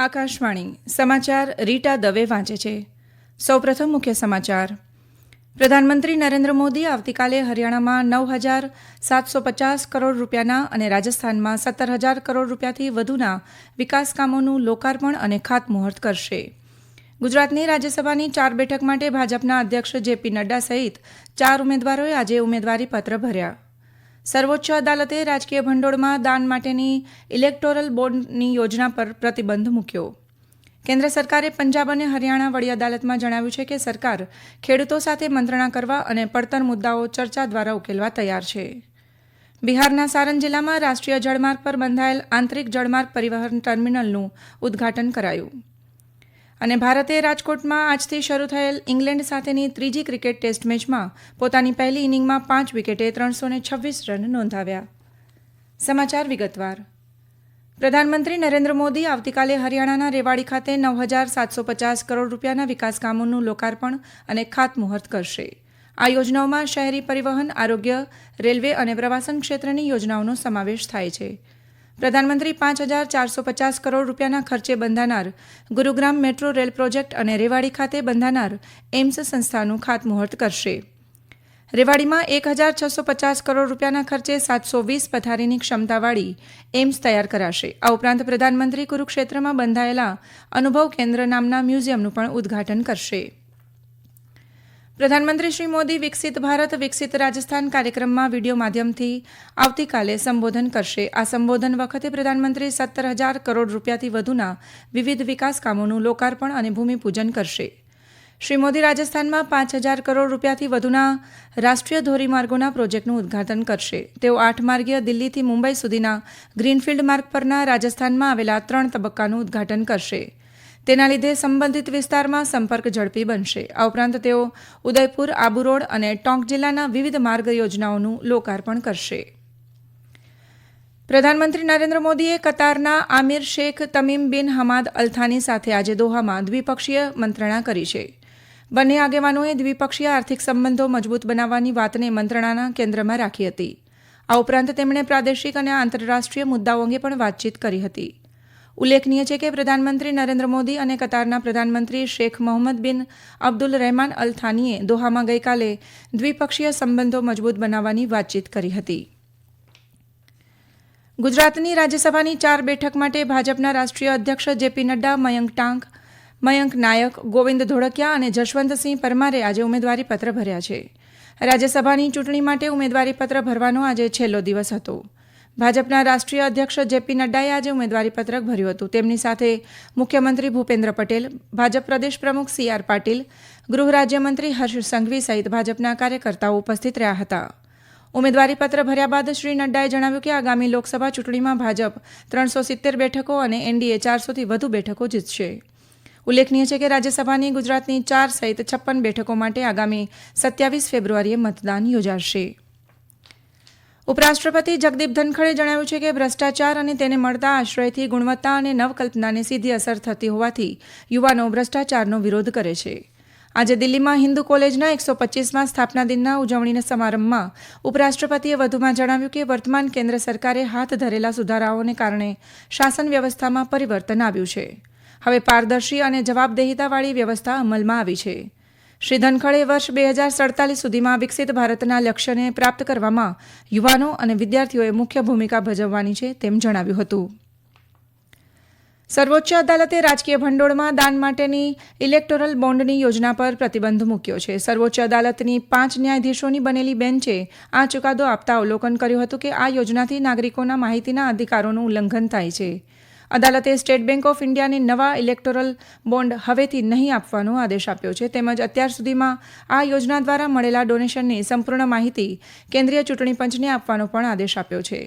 આકાશવાણી, સમાચાર રીટા દવે વાંચે છે. સૌપ્રથમ મુખ્ય સમાચાર. પ્રધાનમંત્રી નરેન્દ્ર મોદી આવતીકાલે હરિયાણામાં નવ હજાર સાતસો પચાસ કરોડ રૂપિયાના અને રાજસ્થાનમાં સત્તર હજાર કરોડ રૂપિયાથી વધુના વિકાસ કામોનું લોકાર્પણ અને ખાતમુહૂર્ત કરશે. ગુજરાતની રાજ્યસભાની ચાર બેઠક માટે ભાજપના અધ્યક્ષ જેપી નડ્ડા સહિત ચાર ઉમેદવારોએ આજે ઉમેદવારીપત્ર ભર્યા. સર્વોચ્ચ અદાલતે રાજકીય ભંડોળમાં દાન માટેની ઇલેક્ટોરલ બોન્ડની યોજના પર પ્રતિબંધ મૂક્યો. કેન્દ્ર સરકારે પંજાબ અને હરિયાણા વડી અદાલતમાં જણાવ્યું છે કે સરકાર ખેડૂતો સાથે મંત્રણા કરવા અને પડતર મુદ્દાઓ ચર્ચા દ્વારા ઉકેલવા તૈયાર છે. બિહારના સારણ જિલ્લામાં રાષ્ટ્રીય જળમાર્ગ પર બંધાયેલ આંતરિક જળમાર્ગ પરિવહન ટર્મિનલનું ઉદ્ઘાટન કરાયું. અને ભારતે રાજકોટમાં આજથી શરૂ થયેલ ઇંગ્લેન્ડ સાથેની ત્રીજી ક્રિકેટ ટેસ્ટ મેચમાં પોતાની પહેલી ઇનિંગમાં પાંચ વિકેટે ત્રણસો છવ્વીસ રન નોંધાવ્યા. સમાચાર વિગતવાર. પ્રધાનમંત્રી નરેન્દ્ર મોદી આવતીકાલે હરિયાણાના રેવાડી ખાતે નવ હજાર સાતસો પચાસ કરોડ રૂપિયાના વિકાસ કામોનું લોકાર્પણ અને ખાતમુહૂર્ત કરશે. આ યોજનાઓમાં શહેરી પરિવહન, આરોગ્ય, રેલવે અને પ્રવાસન ક્ષેત્રની યોજનાઓનો સમાવેશ થાય છે. પ્રધાનમંત્રી પાંચ હજાર ચારસો પચાસ કરોડ રૂપિયાના ખર્ચે બંધાનાર ગુરુગ્રામ મેટ્રો રેલ પ્રોજેક્ટ અને રેવાડી ખાતે બંધાનાર એમ્સ સંસ્થાનું ખાતમુહૂર્ત કરશે. રેવાડીમાં એક હજાર છસો પચાસ કરોડ રૂપિયાના ખર્ચે સાતસો વીસ પથારીની ક્ષમતાવાળી એમ્સ તૈયાર કરાશે. આ ઉપરાંત પ્રધાનમંત્રી કુરુક્ષેત્રમાં બંધાયેલા અનુભવ કેન્દ્ર નામના મ્યુઝિયમનું પણ ઉદ્ઘાટન કરશે. પ્રધાનમંત્રી શ્રી મોદી વિકસિત ભારત, વિકસિત રાજસ્થાન કાર્યક્રમમાં વીડિયો માધ્યમથી આવતીકાલે સંબોધન કરશે. આ સંબોધન વખતે પ્રધાનમંત્રી સત્તર હજાર કરોડ રૂપિયાથી વધુના વિવિધ વિકાસ કામોનું લોકાર્પણ અને ભૂમિપૂજન કરશે. શ્રી મોદી રાજસ્થાનમાં પાંચ હજાર કરોડ રૂપિયાથી વધુના રાષ્ટ્રીય ધોરીમાર્ગોના પ્રોજેક્ટનું ઉદ્ઘાટન કરશે. તેઓ આઠ માર્ગીય દિલ્હીથી મુંબઈ સુધીના ગ્રીનફિલ્ડ માર્ગ પરના રાજસ્થાનમાં આવેલા ત્રણ તબક્કાનું ઉદ્ઘાટન કરશે. તેના લીધે સંબંધિત વિસ્તારમાં સંપર્ક ઝડપી બનશે. આ ઉપરાંત તેઓ ઉદયપુર, આબુ રોડ અને ટોંક જિલ્લાના વિવિધ માર્ગ યોજનાઓનું લોકાર્પણ કરશે. પ્રધાનમંત્રી નરેન્દ્ર મોદીએ કતારના Amir Sheikh Tamim bin Hamad Al Thani સાથે આજે દોહામાં દ્વિપક્ષીય મંત્રણા કરી છે. બંને આગેવાનોએ દ્વિપક્ષીય આર્થિક સંબંધો મજબૂત બનાવવાની વાતને મંત્રણાના કેન્દ્રમાં રાખી હતી. આ ઉપરાંત તેમણે પ્રાદેશિક અને આંતરરાષ્ટ્રીય મુદ્દાઓ અંગે પણ વાતચીત કરી હતી. ઉલ્લેખનીય છે કે પ્રધાનમંત્રી નરેન્દ્ર મોદી અને કતારના પ્રધાનમંત્રી શેખ મોહમ્મદ બિન અબ્દુલ રહેમાન અલ થાનીએ દોહામાં ગઈકાલે દ્વિપક્ષીય સંબંધો મજબૂત બનાવવાની વાતચીત કરી હતી. ગુજરાતની રાજ્યસભાની ચાર બેઠક માટે ભાજપના રાષ્ટ્રીય અધ્યક્ષ જેપી નડ્ડા, મયંક ટાંક, મયંક નાયક, ગોવિંદ ધોળકિયા અને જશવંતસિંહ પરમારે આજે ઉમેદવારી પત્ર ભર્યા છે. રાજ્યસભાની ચૂંટણી માટે ઉમેદવારીપત્ર ભરવાનો આજે છેલ્લો દિવસ હતો. ભાજપના રાષ્ટ્રીય અધ્યક્ષ જેપી નડ્ડાએ આજે ઉમેદવારી પત્રક ભર્યું હતું. તેમની સાથે મુખ્યમંત્રી ભૂપેન્દ્ર પટેલ, ભાજપ પ્રદેશ પ્રમુખ સી આર પાટીલ, ગૃહ રાજ્યમંત્રી હર્ષ સંઘવી સહિત ભાજપના કાર્યકર્તાઓ ઉપસ્થિત રહ્યા હતા. ઉમેદવારી પત્ર ભર્યા બાદ શ્રી નડ્ડાએ જણાવ્યું કે આગામી લોકસભા ચૂંટણીમાં ભાજપ ત્રણસો સિત્તેર બેઠકો અને એનડીએ ચારસોથી વધુ બેઠકો જીતશે. ઉલ્લેખનીય છે કે રાજ્યસભાની ગુજરાતની ચાર સહિત છપ્પન બેઠકો માટે આગામી સત્યાવીસ ફેબ્રુઆરીએ મતદાન યોજાશે. ઉપરાષ્ટ્રપતિ જગદીપ ધનખડે જણાવ્યું છે કે ભ્રષ્ટાચાર અને તેને મળતા આશ્રયથી ગુણવત્તા અને નવકલ્પનાને સીધી અસર થતી હોવાથી યુવાનો ભ્રષ્ટાચારનો વિરોધ કરે છે. આજે દિલ્હીમાં હિન્દુ કોલેજના એકસો પચીસમાં સ્થાપના દિનના ઉજવણીના સમારંભમાં ઉપરાષ્ટ્રપતિએ વધુમાં જણાવ્યું કે વર્તમાન કેન્દ્ર સરકારે હાથ ધરેલા સુધારાઓને કારણે શાસન વ્યવસ્થામાં પરિવર્તન આવ્યું છે. હવે પારદર્શી અને જવાબદેહિતાવાળી વ્યવસ્થા અમલમાં આવી છે. શ્રી ધનખડે વર્ષ બે હજાર સડતાલીસ સુધીમાં વિકસિત ભારતના લક્ષ્યને પ્રાપ્ત કરવામાં યુવાનો અને વિદ્યાર્થીઓએ મુખ્ય ભૂમિકા ભજવવાની છે તેમ જણાવ્યું હતું. સર્વોચ્ચ અદાલતે રાજકીય ભંડોળમાં દાન માટેની ઇલેક્ટોરલ બોન્ડની યોજના પર પ્રતિબંધ મૂક્યો છે. સર્વોચ્ચ અદાલતની પાંચ ન્યાયાધીશોની બનેલી બેન્ચે આ ચુકાદો આપતા અવલોકન કર્યું હતું કે આ યોજનાથી નાગરિકોના માહિતીના અધિકારોનું ઉલ્લંઘન થાય છે. અદાલતે સ્ટેટ બેંક ઓફ ઇન્ડિયાને નવા ઇલેક્ટોરલ બોન્ડ હવેથી નહીં આપવાનો આદેશ આપ્યો છે. તેમજ અત્યાર સુધીમાં આ યોજના દ્વારા મળેલા ડોનેશનની સંપૂર્ણ માહિતી કેન્દ્રીય ચૂંટણી પંચને આપવાનો પણ આદેશ આપ્યો છે.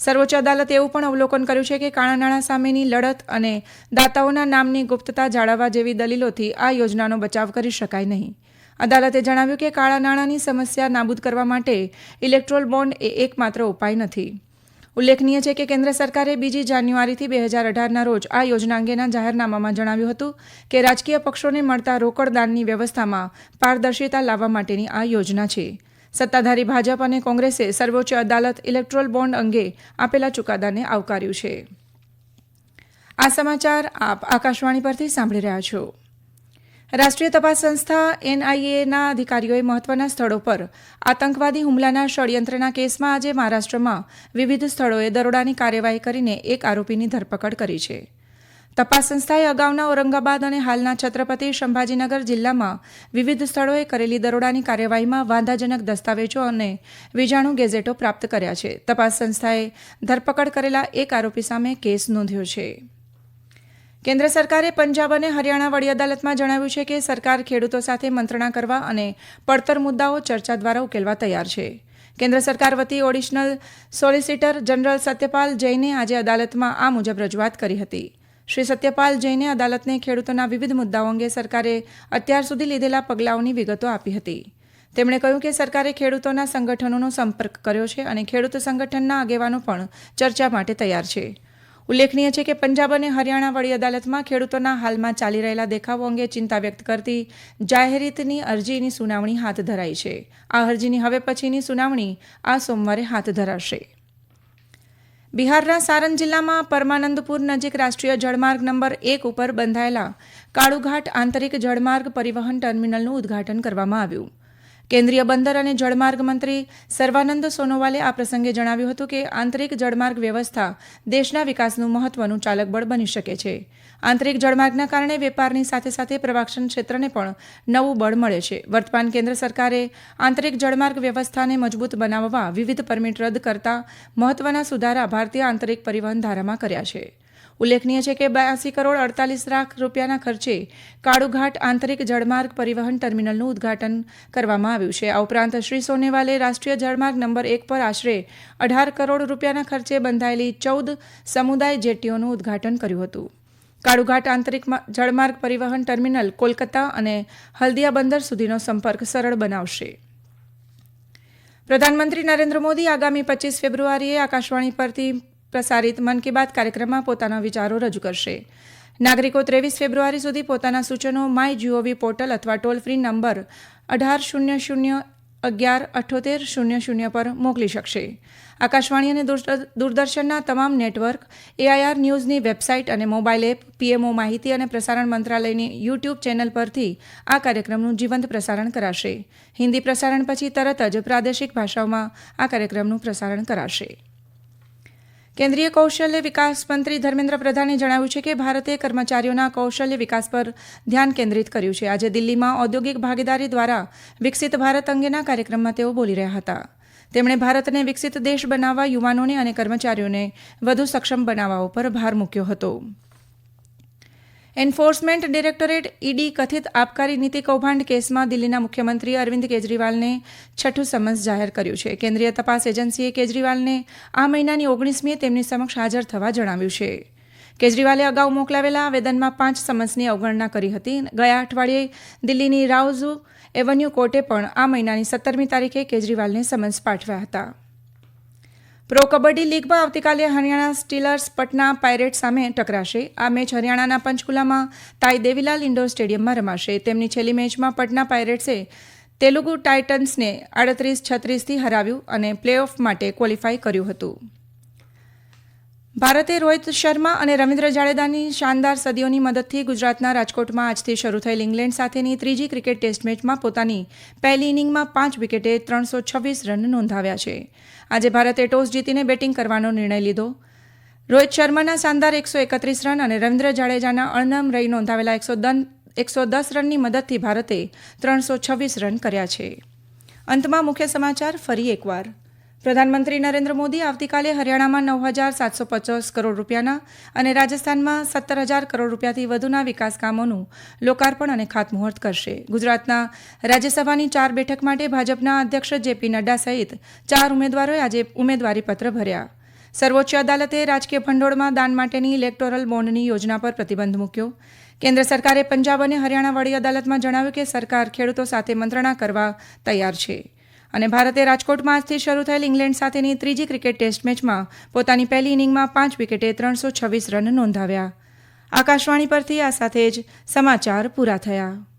સર્વોચ્ચ અદાલતે એવું પણ અવલોકન કર્યું છે કે કાળા નાણાં સામેની લડત અને દાતાઓના નામની ગુપ્તતા જાળવવા જેવી દલીલોથી આ યોજનાનો બચાવ કરી શકાય નહીં. અદાલતે જણાવ્યું કે કાળા નાણાંની સમસ્યા નાબૂદ કરવા માટે ઇલેક્ટ્રોલ બોન્ડ એ એકમાત્ર ઉપાય નથી. ઉલ્લેખનીય છે કે કેન્દ્ર સરકારે બીજી જાન્યુઆરીથી બે હજાર અઢારના રોજ આ યોજના અંગેના જાહેરનામામાં જણાવ્યું હતું કે રાજકીય પક્ષોને મળતા રોકડ દાનની વ્યવસ્થામાં પારદર્શિતા લાવવા માટેની આ યોજના છે. સત્તાધારી ભાજપ અને કોંગ્રેસે સર્વોચ્ચ અદાલત ઇલેક્ટ્રોલ બોન્ડ અંગે આપેલા ચુકાદાને આવકાર્યું છે. આ સમાચાર આપ આકાશવાણી પરથી સાંભળી રહ્યા છો. રાષ્ટ્રીય તપાસ સંસ્થા એનઆઈએના અધિકારીઓએ મહત્વના સ્થળો પર આતંકવાદી હુમલાના ષડયંત્રના કેસમાં આજે મહારાષ્ટ્રમાં વિવિધ સ્થળોએ દરોડાની કાર્યવાહી કરીને એક આરોપીની ધરપકડ કરી છે. તપાસ સંસ્થાએ અગાઉના ઔરંગાબાદ અને હાલના છત્રપતિ સંભાજીનગર જિલ્લામાં વિવિધ સ્થળોએ કરેલી દરોડાની કાર્યવાહીમાં વાંધાજનક દસ્તાવેજો અને વીજાણુ ગેઝેટો પ્રાપ્ત કર્યા છે. તપાસ સંસ્થાએ ધરપકડ કરેલા એક આરોપી સામે કેસ નોંધ્યો છે. કેન્દ્ર સરકારે પંજાબ અને હરિયાણા વડી અદાલતમાં જણાવ્યું છે કે સરકાર ખેડૂતો સાથે મંત્રણા કરવા અને પડતર મુદ્દાઓ ચર્ચા દ્વારા ઉકેલવા તૈયાર છે. કેન્દ્ર સરકાર વતી ઓડિશનલ સોલિસિટર જનરલ સત્યપાલ જૈને આજે અદાલતમાં આ મુજબ રજૂઆત કરી હતી. શ્રી સત્યપાલ જૈને અદાલતને ખેડૂતોના વિવિધ મુદ્દાઓ અંગે સરકારે અત્યાર સુધી લીધેલા પગલાઓની વિગતો આપી હતી. તેમણે કહ્યું કે સરકારે ખેડૂતોના સંગઠનોનો સંપર્ક કર્યો છે અને ખેડૂત સંગઠનના આગેવાનો પણ ચર્ચા માટે તૈયાર છે. ઉલ્લેખનીય છે કે પંજાબ અને હરિયાણા વડી અદાલતમાં ખેડૂતોના હાલમાં ચાલી રહેલા દેખાવો અંગે ચિંતા વ્યક્ત કરતી જાહેરિતની અરજીની સુનાવણી હાથ ધરાઈ છે. આ અરજીની હવે પછીની સુનાવણી આ સોમવારે હાથ ધરાશે. બિહારના સારણ જિલ્લામાં પરમાનંદપુર નજીક રાષ્ટ્રીય જળમાર્ગ નંબર એક ઉપર બંધાયેલા કાળુઘાટ આંતરિક જળમાર્ગ પરિવહન ટર્મિનલનું ઉદ્ઘાટન કરવામાં આવ્યું. કેન્દ્રીય બંદર અને જળમાર્ગ મંત્રી સર્વાનંદ સોનોવાલે આ પ્રસંગે જણાવ્યું હતું કે આંતરિક જળમાર્ગ વ્યવસ્થા દેશના વિકાસનું મહત્વનું ચાલકબળ બની શકે છે. આંતરિક જળમાર્ગના કારણે વેપારની સાથે સાથે પ્રવાસન ક્ષેત્રને પણ નવું બળ મળે છે. વર્તમાન કેન્દ્ર સરકારે આંતરિક જળમાર્ગ વ્યવસ્થાને મજબૂત બનાવવા વિવિધ પરમિટ રદ કરતા મહત્વના સુધારા ભારતીય આંતરિક પરિવહન ધારામાં કર્યા છે. ઉલ્લેખનીય છે કે બ્યાસી કરોડ અડતાલીસ લાખ રૂપિયાના ખર્ચે કાળુઘાટ આંતરિક જળમાર્ગ પરિવહન ટર્મિનલનું ઉદ્ઘાટન કરવામાં આવ્યું છે. આ ઉપરાંત શ્રી સોનેવાલે રાષ્ટ્રીય જળમાર્ગ નંબર એક પર આશરે અઢાર કરોડ રૂપિયાના ખર્ચે બંધાયેલી ચૌદ સમુદાય જેટીઓનું ઉદ્ઘાટન કર્યું હતું. કાળુઘાટ આંતરિક જળમાર્ગ પરિવહન ટર્મિનલ કોલકાતા અને હલ્દિયા બંદર સુધીનો સંપર્ક સરળ બનાવશે. પ્રધાનમંત્રી નરેન્દ્ર મોદી આગામી પચીસ ફેબ્રુઆરીએ આકાશવાણી પરથી પ્રસારિત મન કી બાત કાર્યક્રમમાં પોતાના વિચારો રજૂ કરશે. નાગરિકો ત્રેવીસ ફેબ્રુઆરી સુધી પોતાના સૂચનો માય જીઓવી પોર્ટલ અથવા ટોલ ફ્રી નંબર અઢાર શૂન્ય શૂન્ય અગિયાર અઠોતેર શૂન્ય શૂન્ય પર મોકલી શકશે. આકાશવાણી અને દૂરદર્શનના તમામ નેટવર્ક એઆઈઆર ન્યૂઝની વેબસાઇટ અને મોબાઈલ એપ પીએમઓ માહિતી અને પ્રસારણ મંત્રાલયની યુટ્યુબ ચેનલ પરથી આ કાર્યક્રમનું જીવંત પ્રસારણ કરાશે. હિન્દી પ્રસારણ પછી તરત જ પ્રાદેશિક ભાષાઓમાં આ કાર્યક્રમનું પ્રસારણ કરાશે. કેન્દ્રીય કૌશલ્ય વિકાસ મંત્રી ધર્મેન્દ્ર પ્રધાને જણાવ્યું છે કે ભારતે કર્મચારીઓના કૌશલ્ય વિકાસ પર ધ્યાન કેન્દ્રિત કર્યું છે. આજે દિલ્હીમાં ઔદ્યોગિક ભાગીદારી દ્વારા વિકસિત ભારત અંગેના કાર્યક્રમમાં તેઓ બોલી રહ્યા હતા. તેમણે ભારતને વિકસિત દેશ બનાવવા યુવાનોને અને કર્મચારીઓને વધુ સક્ષમ બનાવવા ઉપર ભાર મૂક્યો હતો. એન્ફોર્સમેન્ટ ડિરેક્ટોરેટ ઈડી કથિત આબકારી નીતિ કૌભાંડ કેસમાં દિલ્હીના મુખ્યમંત્રી અરવિંદ કેજરીવાલને છઠ્ઠું સમન્સ જાહેર કર્યું છે. કેન્દ્રીય તપાસ એજન્સીએ કેજરીવાલને આ મહિનાની ઓગણીસમીએ તેમની સમક્ષ હાજર થવા જણાવ્યું છે. કેજરીવાલે અગાઉ મોકલાવેલા આવેદનમાં પાંચ સમન્સની અવગણના કરી હતી. ગયા અઠવાડિયે દિલ્હીની રાઉઝ એવન્યુ કોર્ટે પણ આ મહિનાની સત્તરમી તારીખે કેજરીવાલને સમન્સ પાઠવ્યા હતા. પ્રો કબડ્ડી લીગમાં આવતીકાલે હરિયાણા સ્ટીલર્સ પટના પાયરેટ સામે ટકરાશે. આ મેચ હરિયાણાના પંચકુલામાં તાઈ દેવીલાલ ઇન્ડોર સ્ટેડિયમમાં રમાશે. તેમની છેલ્લી મેચમાં પટના પાયરેટ્સે તેલુગુ ટાઇટન્સને આડત્રીસ છત્રીસથી હરાવ્યું અને પ્લે ઓફ માટે ક્વોલિફાય કર્યું હતું. ભારતે રોહિત શર્મા અને રવિન્દ્ર જાડેજાની શાનદાર સદીઓની મદદથી ગુજરાતના રાજકોટમાં આજથી શરૂ થયેલ ઇંગ્લેન્ડ સાથેની ત્રીજી ક્રિકેટ ટેસ્ટ મેચમાં પોતાની પહેલી ઇનિંગમાં પાંચ વિકેટે ત્રણસો છવ્વીસ રન નોંધાવ્યા છે. આજે ભારતે ટોસ જીતીને બેટિંગ કરવાનો નિર્ણય લીધો. રોહિત શર્માના શાનદાર એકસો એકત્રીસ રન અને રવિન્દ્ર જાડેજાના અણનમ રહી નોંધાવેલા એકસો એકસો દસ રનની મદદથી ભારતે ત્રણસો છવ્વીસ રન કર્યા છે. અંતમાં મુખ્ય સમાચાર ફરી એકવાર. પ્રધાનમંત્રી નરેન્દ્ર મોદી આવતીકાલે હરિયાણામાં નવ હજાર સાતસો પચાસ કરોડ રૂપિયાના અને રાજસ્થાનમાં સત્તર હજાર કરોડ રૂપિયાથી વધુના વિકાસ કામોનું લોકાર્પણ અને ખાતમુહૂર્ત કરશે. ગુજરાતના રાજ્યસભાની ચાર બેઠક માટે ભાજપના અધ્યક્ષ જેપી નડ્ડા સહિત ચાર ઉમેદવારોએ આજે ઉમેદવારીપત્ર ભર્યા. સર્વોચ્ચ અદાલતે રાજકીય ભંડોળમાં દાન માટેની ઇલેક્ટોરલ બોન્ડની યોજના પર પ્રતિબંધ મૂક્યો. કેન્દ્ર સરકારે પંજાબ અને હરિયાણા વડી અદાલતમાં જણાવ્યું કે સરકાર ખેડૂતો સાથે મંત્રણા કરવા તૈયાર છે. અને ભારતે રાજકોટમાં આજથી શરૂ થયેલ ઇંગ્લેન્ડ સાથેની ત્રીજી ક્રિકેટ ટેસ્ટ મેચમાં પોતાની પહેલી ઇનિંગમાં પાંચ વિકેટે ત્રણસો છવ્વીસ રન નોંધાવ્યા. આકાશવાણી પરથી આ સાથે જ સમાચાર પૂરા થયા.